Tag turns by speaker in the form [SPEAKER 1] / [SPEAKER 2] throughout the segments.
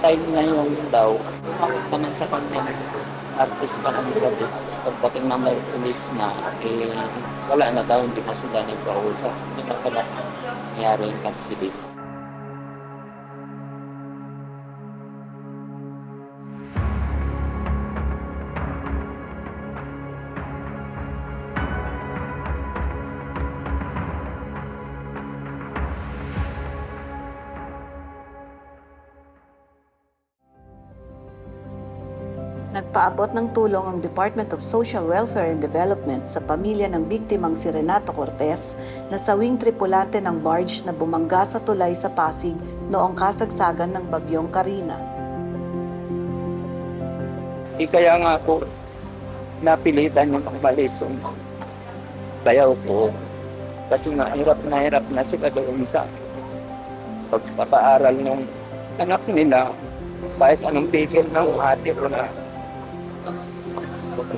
[SPEAKER 1] time na yun daw, umawag naman sa kanya, artist pa lang gabi. Pagdating na may police na, eh, wala na daw, hindi na sila nagkausap. Hindi na pala nangyari yung accident.
[SPEAKER 2] Nagpaabot ng tulong ang Department of Social Welfare and Development sa pamilya ng biktimang si Renato Cortez na sawing tripulante ng barge na bumangga sa tulay sa Pasig noong kasagsagan ng bagyong Karina.
[SPEAKER 1] Di kaya nga po, napilitan yung umalis bayaw ko. Kasi nga, hirap na hirap na sila doon sa pagpapaaral ng anak nila. Kahit anong bigil ng ate ko na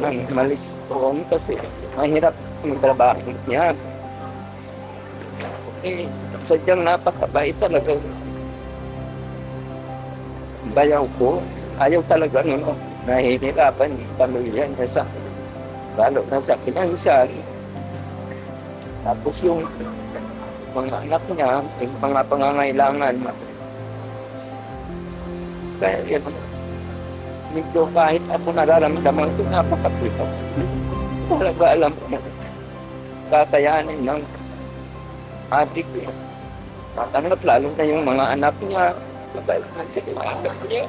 [SPEAKER 1] nang umalis po kasi mahirap yung trabaho niya. Eh, sadyang napakabait talaga. Bayaw ko, ayaw talaga nung nahihirapan yung pamilya niya sa lalo na sa pinansyal. Tapos yung mga anak niya, yung mga pangangailangan. Kaya yun, medyo kahit ako nararamdaman ko, napakapito. Talaga alam ko na kakayanin ng adik ko. Tatanggap lalo na yung mga anak niya. Kailangan sa anak niya.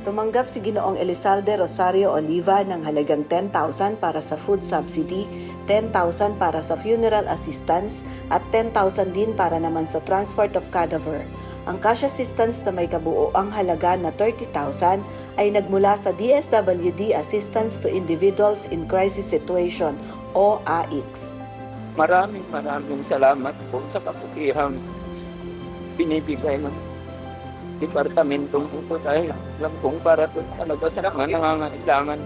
[SPEAKER 2] Tumanggap si Ginoong Elizalde Rosario Oliva ng halagang 10,000 para sa food subsidy, 10,000 para sa funeral assistance at 10,000 din para naman sa transport of cadaver. Ang cash assistance na may kabuoang halaga na 30,000 ay nagmula sa DSWD Assistance to Individuals in Crisis Situation o AICS.
[SPEAKER 1] Maraming maraming salamat po sa kaputihang binibigay ng departamentong ito dahil alam kong para to talaga sa mga nangangailangan